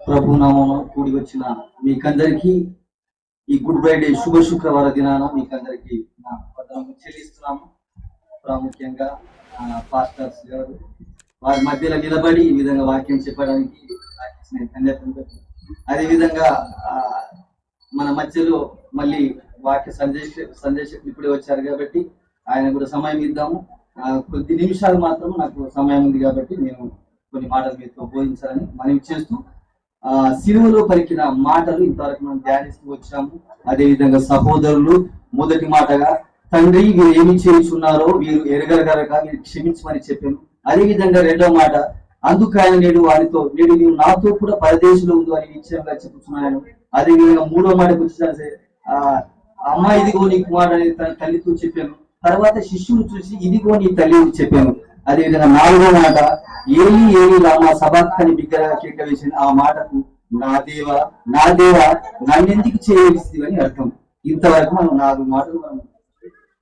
ప్రభు నామమున కూడి వచ్చిన మీకందరికీ ఈ గుడ్ ఫ్రైడే శుభ శుక్రవార దినాన మీకందరికీ నా వందనములు చెల్లిస్తున్నాము. ప్రాముఖ్యంగా పాస్టర్స్ గారు వారి మధ్యలో నిలబడి ఈ విధంగా వాక్యం చెప్పడానికి అదే విధంగా మన మధ్యలో మళ్ళీ వాక్య సందేశ సందేశకులు ఇప్పుడే వచ్చారు కాబట్టి ఆయన కూడా సమయం ఇద్దాము. కొద్ది నిమిషాలు మాత్రం నాకు సమయం ఉంది కాబట్టి నేను కొన్ని మాటలు మీతో బోధించాలని మనం చేస్తూ ఆ సిలువలో పలికిన మాటలు ఇంతవరకు మనం ధ్యానిస్తూ వచ్చాము అదే విధంగా సహోదరులు మొదటి మాటగా తండ్రి వీరు ఏమి చేయించున్నారో వీరు ఎరగరగరగా మీరు క్షమించమని చెప్పాను అదే విధంగా రెండో మాట అందుకు ఆయన నేడు వారితో నేను నీవు నాతో కూడా పరదేశంలో ఉందో అని నిశ్చయంగా చెప్తున్నాను అదే విధంగా మూడో మాటకు వచ్చిన ఆ అమ్మ ఇదిగో నీ కుమారుడు అని తన తల్లితో చెప్పాను. తర్వాత శిష్యుని చూసి ఇదిగో నీ తల్లి అని చెప్పాను. అదేవిధంగా నాలుగో మాట ఏలి ఏలి రామ సభాక్కని బిగ్గరగా కేక వేసిన ఆ మాటకు నా దేవ నా దేవ నన్నెందుకు చేయవలసింది అని అర్థం. ఇంతవరకు మనం నాలుగు మాటలు మనం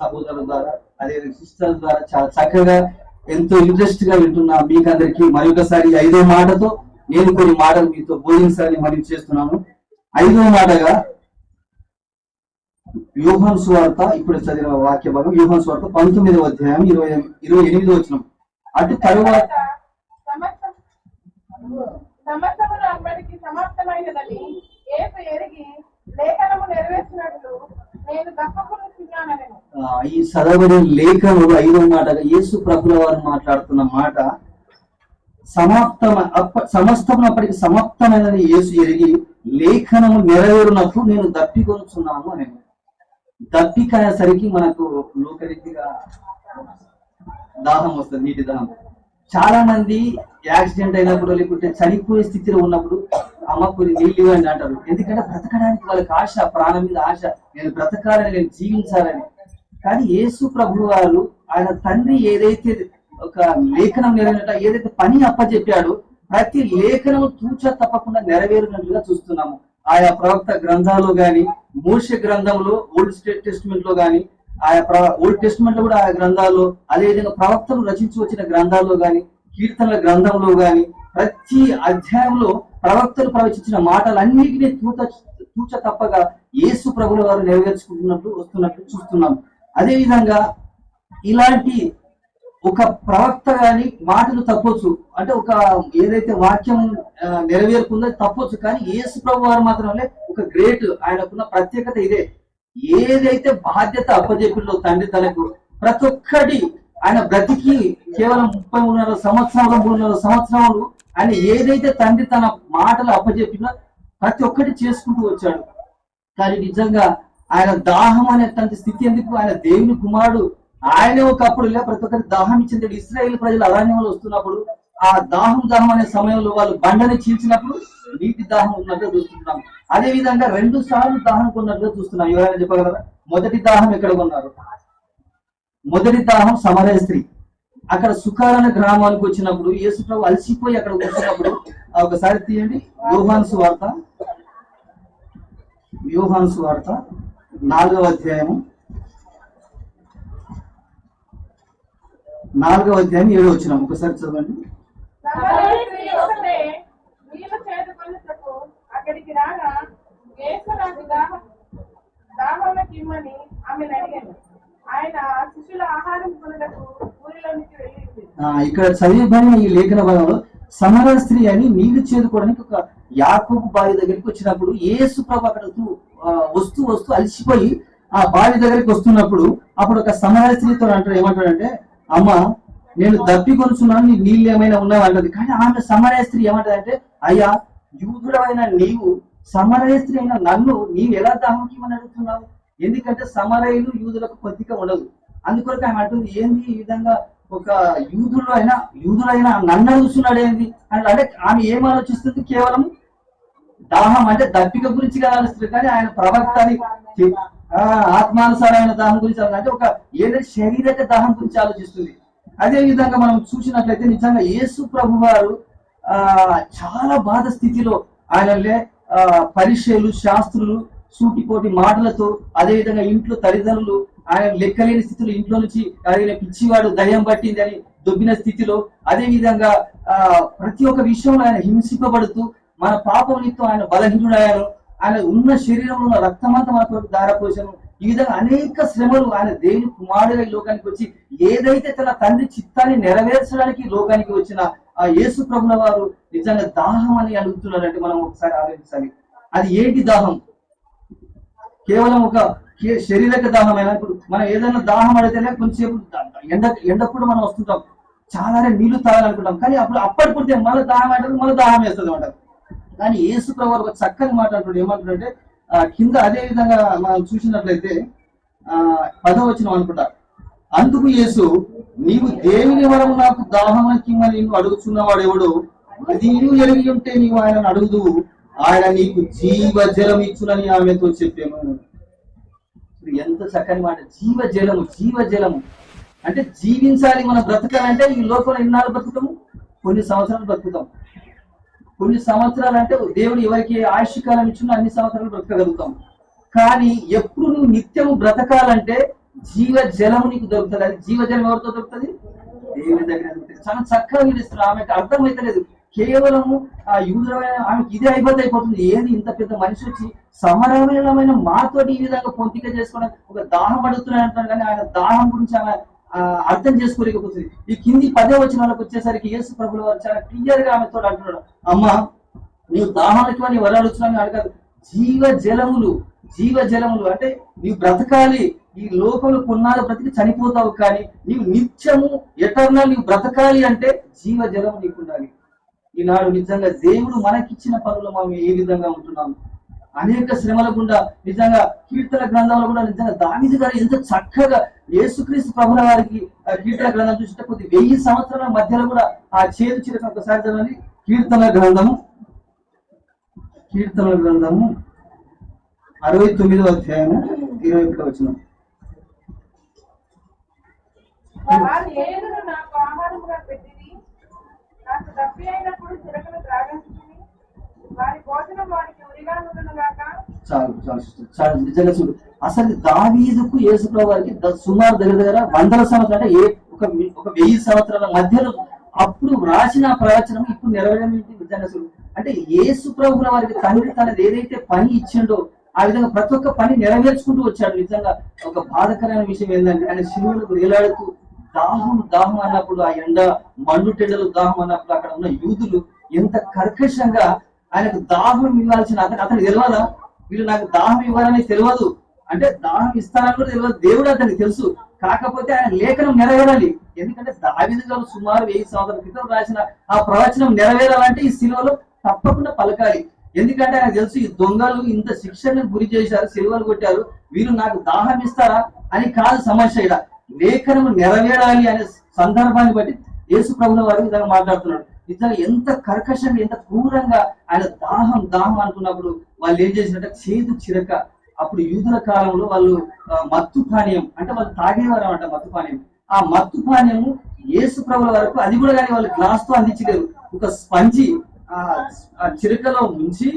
సహోదరుల ద్వారా అదేవిధంగా సిస్టర్ల ద్వారా చాలా చక్కగా ఎంతో ఇంట్రెస్ట్గా వింటున్నా మీకందరికీ మరొకసారి ఐదో మాటతో నేను కొన్ని మాటలు మీతో బోధించాలని మరియు చేస్తున్నాను ఐదో మాటగా యోహాన్ సువార్త ఇప్పుడు చదివిన వాక్య భాగం యోహాన్ సువార్త పంతొమ్మిదవ అధ్యాయం ఇరవై ఇరవై ఎనిమిదో వచ్చిన అటు తరువాత ఈ చదవబడిన లేఖనుడు ఐదో మాటగా యేసు ప్రభుల వారు మాట్లాడుతున్న మాట సమాప్తమ అప్ప సమస్తము అప్పటికి సమాప్తమైనదని యేసు ఎరిగి లేఖనము నెరవేరునప్పుడు నేను దప్పికొనుచున్నాను అని దప్పిక అనేసరికి మనకు లోకరీతిగా దాహం వస్తుంది నీటి దాహం. చాలా మంది యాక్సిడెంట్ అయినప్పుడు లేకుంటే చనిపోయే స్థితిలో ఉన్నప్పుడు అమ్మ కొన్ని నీళ్ళు ఇవ్వండి అంటారు. ఎందుకంటే బ్రతకడానికి వాళ్ళకి ఆశ ప్రాణం మీద ఆశ. నేను బ్రతకాలని నేను జీవించాలని. కానీ యేసు ప్రభు వారు ఆయన తండ్రి ఏదైతే ఒక లేఖనం నెరవేరట ఏదైతే పని అప్పచెప్పాడో ప్రతి లేఖనము తూచ తప్పకుండా నెరవేరినట్లుగా చూస్తున్నాము. ఆయా ప్రవక్త గ్రంథాలు గాని మూర్ష గ్రంథంలో ఓల్డ్ స్టేట్ టెస్ట్మెంట్లో గాని ఆయా ప్ర- ఓల్డ్ టెస్ట్మెంట్లో కూడా ఆయా గ్రంథాల్లో అదేవిధంగా ప్రవక్తలు రచించి వచ్చిన గ్రంథాల్లో గాని కీర్తనల గ్రంథంలో గాని ప్రతి అధ్యాయంలో ప్రవక్తలు ప్రవచించిన మాటలన్నిటినీ తూచ తూచ తప్పగా యేసు ప్రభుల వారు నెరవేర్చుకుంటున్నట్లు వస్తున్నట్లు చూస్తున్నాం. అదే విధంగా ఇలాంటి ఒక ప్రవక్త గాని మాటలు తప్పొచ్చు. అంటే ఒక ఏదైతే వాక్యం నెరవేరుకుందో తప్పొచ్చు. కానీ యేసు ప్రభు వారు మాత్రమే ఒక గ్రేట్ ఆయనకున్న ప్రత్యేకత ఇదే. ఏదైతే బాధ్యత అప్పజెప్పిలో తండ్రి తనకు ప్రతి ఒక్కటి ఆయన బ్రతికి కేవలం ముప్పై మూడున్నర సంవత్సరాలు మూడున్నర సంవత్సరాలు ఆయన ఏదైతే తండ్రి తన మాటలు అప్పజెప్పినా ప్రతి ఒక్కటి చేసుకుంటూ వచ్చాడు. కానీ నిజంగా ఆయన దాహం అనేటువంటి స్థితి ఎందుకు? ఆయన దేవుని కుమారుడు ఆయన ఒకప్పుడు ఇలా ప్రతి ఒక్కరికి దాహం ఇచ్చింది. ఇస్రాయేల్ ప్రజలు అరణ్యంలో వస్తున్నప్పుడు ఆ దాహం దాహం అనే సమయంలో వాళ్ళు బండని చీల్చినప్పుడు నీటి దాహం ఉన్నట్టుగా చూస్తున్నాం. అదే విధంగా రెండు సార్లు దాహం కొన్నట్టుగా చూస్తున్నాం. ఎవరైనా చెప్పగలరా మొదటి దాహం ఎక్కడ కొన్నారు? మొదటి దాహం సమరయ స్త్రీ. అక్కడ సుకారణ గ్రామానికి వచ్చినప్పుడు యేసుప్రభు అలసిపోయి అక్కడ వచ్చినప్పుడు ఒకసారి తీయండి. యోహాన్ వార్త యోహాన్ వార్త నాలుగవ అధ్యాయము. నాలుగవ అధ్యాయం ఏడో వచ్చిన ఒకసారి చదవండి. అక్కడికి రాగా ఆయన ఆహారం ఇక్కడ చదివిపోయిన ఈ లేఖన భాగంలో సమర స్త్రీ అని నీళ్ళు చేరుకోవడానికి ఒక యాకోబు బావి దగ్గరికి వచ్చినప్పుడు ఏసు ప్రభు అక్కడ వస్తూ వస్తూ అలసిపోయి ఆ బావి దగ్గరికి వస్తున్నప్పుడు అప్పుడు ఒక సమర స్త్రీతో అంటారు ఏమంటాడంటే అమ్మ నేను దప్పి కొనుచున్నాను నీ నీళ్ళు ఏమైనా ఉన్నావు అంటది. కానీ ఆమె సమరయ స్త్రీ ఏమంటదంటే అయ్యా యూదుడమైన నీవు సమరయ స్త్రీ అయిన నన్ను నీవు ఎలా దాహంకి అడుగుతున్నావు? ఎందుకంటే సమరయులు యూదులకు కొద్దిగా ఉండదు అందుకొరకు ఆమె అంటుంది ఏంది ఈ విధంగా ఒక యూదుడు అయినా యూదుడైనా నన్ను అడుగుతున్నాడు ఏంది? అంటే అంటే ఆమె ఏం ఆలోచిస్తుంది కేవలం? దాహం అంటే దప్పిక గురించి ఆలోచిస్తుంది. కానీ ఆయన ప్రవక్తని ఆత్మానుసారమైన దాహం గురించి అంటే ఒక ఏదైతే శరీరక దాహం గురించి ఆలోచిస్తుంది. అదే విధంగా మనం చూసినట్లయితే నిజంగా యేసు ప్రభు వారు ఆ చాలా బాధ స్థితిలో ఆయనలే ఆ పరిచయలు శాస్త్రులు సూటిపోటి మాటలతో అదే విధంగా ఇంట్లో తల్లిదండ్రులు ఆయన లెక్కలేని స్థితిలో ఇంట్లో నుంచి ఆయన పిచ్చివాడు దయ్యం పట్టింది అని దొబ్బిన స్థితిలో అదే విధంగా ఆ ప్రతి ఒక్క విషయంలో ఆయన హింసింపబడుతూ మన పాపం నిత్యం ఆయన బలహీనుడయ్యాను ఆయన ఉన్న శరీరంలో ఉన్న రక్తమంతా మన కొరకు దారపోసాను ఈ విధంగా అనేక శ్రమలు ఆయన దేవుని కుమారుడుగా ఈ లోకానికి వచ్చి ఏదైతే తన తండ్రి చిత్తాన్ని నెరవేర్చడానికి లోకానికి వచ్చిన ఆ యేసు ప్రభుల వారు నిజంగా దాహం అని అడుగుతున్నారంటే మనం ఒకసారి ఆలోచించాలి. అది ఏంటి దాహం? కేవలం ఒక శరీరక దాహం దాహమైన? ఇప్పుడు మనం ఏదైనా దాహం అడిగితేనే కొంచెంసేపు ద- ఎండ ఎండప్పుడు మనం వస్తుంటాం. చాలా నీళ్ళు తాగాలనుకుంటాం. కానీ అప్పుడు అప్పటి మన దాహం అంటే మన దాహం వేస్తుంది అంటారు కానీ యేసు ప్రభు ఒక చక్కని మాట అంటాడు ఏమంటాడంటే కింద అదే విధంగా మనం చూసినట్లయితే ఆ పదవచనం అనుకుంటా. అందుకు యేసు నీవు దేవుని వరం నాకు దాహమకిమ్మని నిన్ను అడుగుచున్నవాడు ఎవడు? అది నీవు ఎరిగి ఉంటే నీవు ఆయనను అడుగుదు ఆయన నీకు జీవ జలం ఇచ్చునని ఆమెతో చెప్పాము ఇప్పుడు ఎంత చక్కని మాట. జీవ జలము జీవ జలము అంటే జీవించాలి మనం బ్రతకాలంటే ఈ లోకంలో ఎన్నాళ్ళు బ్రతుకుతాము? కొన్ని సంవత్సరాలు బ్రతుకుతాం. కొన్ని సంవత్సరాలు అంటే దేవుడు ఎవరికి ఆయుష్కాలం ఇచ్చిన అన్ని సంవత్సరాలు బ్రతకగలుగుతాం. కానీ ఎప్పుడు నువ్వు నిత్యము బ్రతకాలంటే జీవ జలము నీకు దొరుకుతుంది. అది జీవ జలం ఎవరితో దొరుకుతుంది? దేవుని దగ్గర దొరుకుతుంది. చాలా చక్కగా వినిస్తున్నారు ఆమెకు అర్థమైతలేదు. కేవలము ఆ యూదులమైన ఆమెకి ఇదే అయిపోతే అయిపోతుంది. ఏది ఇంత పెద్ద మనిషి వచ్చి సమరమైన మాతో ఈ విధంగా పొంతిక చేసుకోవడం ఒక దాహం అడుగుతున్నాడు అంటాడు కానీ ఆయన దాహం గురించి ఆమె అర్థం చేసుకోలేకపోతుంది. ఈ కింది పదే వచ్చిన వాళ్ళకి వచ్చేసరికి యేసు ప్రభులు వారు చాలా క్లియర్గా ఆమెతో అంటున్నాడు. అమ్మా నీవు దాహానికి నీ వరాలు వచ్చినా అడగదు. జీవ జలములు జీవ జలములు అంటే నీవు బ్రతకాలి ఈ లోకంలో కొన్నాళ్ళు బ్రతికి చనిపోతావు కానీ నీవు నిత్యము ఎటర్నల్ నీవు బ్రతకాలి అంటే జీవ జలము నీకు ఉండాలి ఈనాడు నిజంగా దేవుడు మనకిచ్చిన పనులు మనం ఏ విధంగా ఉంటున్నాము? అనేక శ్రమల గుండా నిజంగా కీర్తన గ్రంథంలో కూడా నిజంగా దావిది గారు ఎంత చక్కగా యేసుక్రీస్తు ప్రభుల వారికి కీర్తన గ్రంథం చూసినప్పుడు కొద్ది వెయ్యి సంవత్సరాల మధ్యలో కూడా ఆ చేదు చిరక ఒకసారి చదవండి. కీర్తన గ్రంథము. కీర్తన గ్రంథము. అరవై తొమ్మిదో అధ్యాయము ఇరవై ఒకటి వచ్చిన నాకు ఆహారముగా నాకు అయినప్పుడు చిరకను త్రాగించింది చాలు చాలు చాలు నిజంగా చూడు. అసలు దావీదుకు యేసుప్రభు వారికి సుమారు దగ్గర దగ్గర వందల సంవత్సరాలు అంటే ఏ ఒక ఒక వెయ్యి సంవత్సరాల మధ్యలో అప్పుడు రాసిన ప్రవచనం ఇప్పుడు నెరవేరడం ఏంటి? నిజంగా చూడు. అంటే యేసు ప్రభుల వారికి తండ్రి తనది ఏదైతే పని ఇచ్చిండో ఆ విధంగా ప్రతి ఒక్క పని నెరవేర్చుకుంటూ వచ్చాడు. నిజంగా ఒక బాధకరమైన విషయం ఏంటంటే ఆయన శివులకు వేలాడుతూ దాహం దాహం అన్నప్పుడు ఆ ఎండ మండుటెండలు దాహం అన్నప్పుడు అక్కడ ఉన్న యూదులు ఎంత కర్కశంగా ఆయనకు దాహం ఇవ్వాల్సిన అతను అతనికి తెలియదా వీళ్ళు నాకు దాహం ఇవ్వాలని తెలియదు అంటే దాహం ఇస్తారని కూడా తెలియదు దేవుడు అతనికి తెలుసు. కాకపోతే ఆయన లేఖనం నెరవేరాలి. ఎందుకంటే దావిది గారు సుమారు వెయ్యి సంవత్సరాల క్రితం రాసిన ఆ ప్రవచనం నెరవేరాలంటే ఈ సిలువలో తప్పకుండా పలకాలి. ఎందుకంటే ఆయన తెలుసు ఈ దొంగలు ఇంత శిక్షను గురి చేశారు సిలువలు కొట్టారు. వీరు నాకు దాహం ఇస్తారా అని కాదు సమస్య ఇక్కడ. లేఖనం నెరవేరాలి అనే సందర్భాన్ని బట్టి యేసు ప్రభుల వారు ఈ విధంగా మాట్లాడుతున్నాడు నిజంగా ఎంత కర్కశం ఎంత క్రూరంగా ఆయన దాహం దాహం అనుకున్నప్పుడు వాళ్ళు ఏం చేసినట్టే చేదు చిరక అప్పుడు యూదుల కాలంలో వాళ్ళు మత్తు పానీయం అంటే వాళ్ళు తాగేవారు అనమాట మత్తు పానీయం. ఆ మత్తు పానీయము ఏసు ప్రభుల వరకు అది కూడా కానీ వాళ్ళు గ్లాస్తో అందించలేరు. ఒక స్పంజి ఆ చిరకలో ముంచి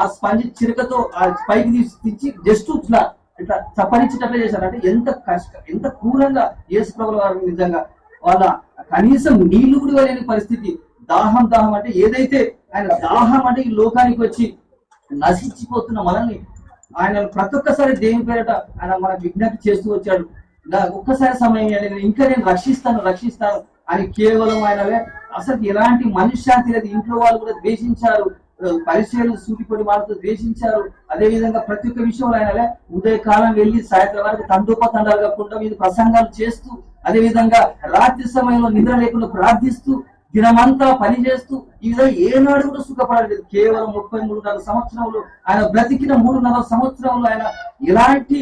ఆ స్పంజి చిరకతో ఆ పైకి తీసి తెచ్చి జస్ట్ ఇట్లా ఇట్లా చప్పరించేటట్లు చేశారు. అంటే ఎంత కష్ట ఎంత క్రూరంగా యేసు ప్రభుల వారు నిజంగా వాళ్ళ కనీసం నీళ్ళు కూడా లేని పరిస్థితి. దాహం దాహం అంటే ఏదైతే ఆయన దాహం అంటే ఈ లోకానికి వచ్చి నశించిపోతున్న మనల్ని ఆయన ప్రతి ఒక్కసారి దేవుని పేరట ఆయన మన విజ్ఞప్తి చేస్తూ వచ్చాడు. ఒక్కసారి సమయం నేను ఇంకా నేను రక్షిస్తాను రక్షిస్తాను అని కేవలం ఆయన అసలు ఎలాంటి మనశ్శాంతి లేదు ఇంట్లో వాళ్ళు కూడా ద్వేషించారు. పరిచయాలు సూటిపడి వాళ్ళతో ద్వేషించారు. అదే విధంగా ప్రతి ఒక్క విషయంలో ఆయన ఉదయకాలం వెళ్ళి సాయంత్రం వరకు తండోపతండాలు కాకుండా వీళ్ళు ప్రసంగాలు చేస్తూ అదే విధంగా రాత్రి సమయంలో నిద్ర లేకుండా ప్రార్థిస్తూ దినమంతా పని చేస్తూ ఈ విధంగా ఏనాడు కూడా సుఖపడలేదు. కేవలం ముప్పై మూడున్నర సంవత్సరంలో ఆయన బ్రతికిన మూడున్నర సంవత్సరంలో ఆయన ఎలాంటి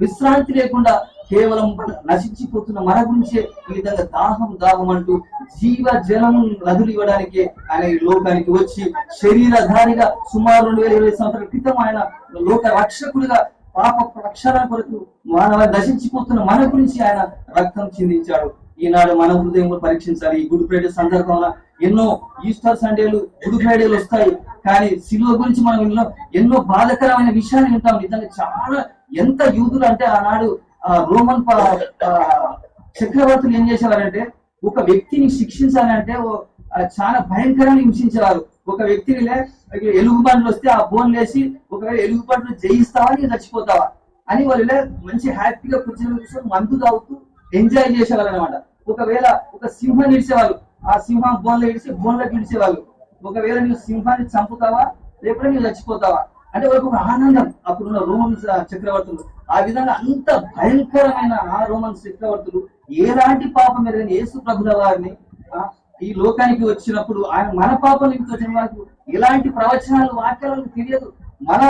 విశ్రాంతి లేకుండా కేవలం నశించిపోతున్న మన గురించే ఈ విధంగా దాహం దాహం అంటూ జీవ జలం నదులు ఇవ్వడానికి ఆయన ఈ లోకానికి వచ్చి శరీరధారిగా సుమారు రెండు వేల ఇరవై సంవత్సరాల క్రితం ఆయన లోక రక్షకుడిగా పాప ప్రక్షాళన కొరకు మానవ నశించిపోతున్న మన గురించి ఆయన రక్తం చిందించాడు. ఈనాడు మన హృదయం పరీక్షించాలి. ఈ గుడ్ ఫ్రైడే సందర్భంలో ఎన్నో ఈస్టర్ సండేలు గుడ్ ఫ్రైడేలు వస్తాయి. కానీ సిలువ గురించి మనం ఎన్నో ఎన్నో బాధకరమైన విషయాలు వింటాం. నిజంగా చాలా ఎంత యూదులు అంటే ఆనాడు ఆ రోమన్ చక్రవర్తులు ఏం చేసేవారంటే ఒక వ్యక్తిని శిక్షించాలంటే ఓ- చాలా భయంకరంగా హింసించేవారు. ఒక వ్యక్తిని లే ఎలుగు వస్తే ఆ బోన్ లేసి ఒకవేళ ఎలుగు బండ్లు జయిస్తావా నీ చచ్చిపోతావా అని వాళ్ళు మంచి హ్యాపీగా కూర్చొని కూర్చొని మందు తాగుతూ ఎంజాయ్ చేసేవాళ్ళు అనమాట ఒకవేళ ఒక సింహం ఇడిచేవాళ్ళు ఆ సింహం బోన్లో ఇడిచి బోన్లోకి ఇడిచేవాళ్ళు ఒకవేళ నువ్వు సింహాన్ని చంపుతావా లేకపోతే నువ్వు చచ్చిపోతావా అంటే వాళ్ళకి ఒక ఆనందం అప్పుడున్న రోమన్ చక్రవర్తులు. ఆ విధంగా అంత భయంకరమైన ఆ రోమన్ చక్రవర్తులు ఎలాంటి పాపం ఎరగని యేసు ప్రభుల వారిని ఈ లోకానికి వచ్చినప్పుడు ఆయన మన పాపం వచ్చిన వారికి ఇలాంటి ప్రవచనాలు వాక్యాలను తెలియదు. మన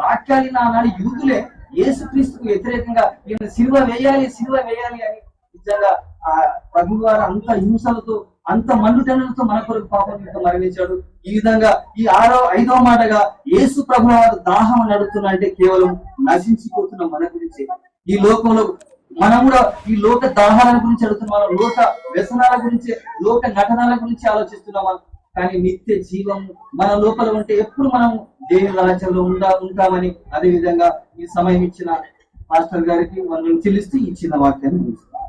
వాక్యాలు నానాడు యూదులే. యేసుక్రీస్తుకు వ్యతిరేకంగా ఈయన సిల్వ వేయాలి సిల్వ వేయాలి అని నిజంగా ఆ ప్రభు వారు అంత హింసలతో అంత మండుటనులతో మన కొరకు పాపం మరణించాడు. ఈ విధంగా ఈ ఆరో ఐదో మాటగా యేసు ప్రభు వారు దాహం నడుతున్నా అంటే కేవలం నశించిపోతున్న మన గురించి. ఈ లోకంలో మనం కూడా ఈ లోక దాహాల గురించి అడుగుతున్నాం లోక వ్యసనాల గురించి లోక నటనాల గురించి ఆలోచిస్తున్నాం కానీ నిత్య జీవం మన లోపల ఉంటే ఎప్పుడు మనం దేవుని రాజ్యంలో ఉండా ఉంటామని అదే విధంగా ఈ సమయం ఇచ్చిన మాస్టర్ గారికి మనం చెల్లిస్తూ ఈ చిన్న వాక్యాన్ని ముగిస్తున్నాం.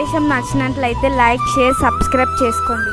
సందేశం నచ్చినట్లయితే లైక్ షేర్ సబ్స్క్రైబ్ చేసుకోండి.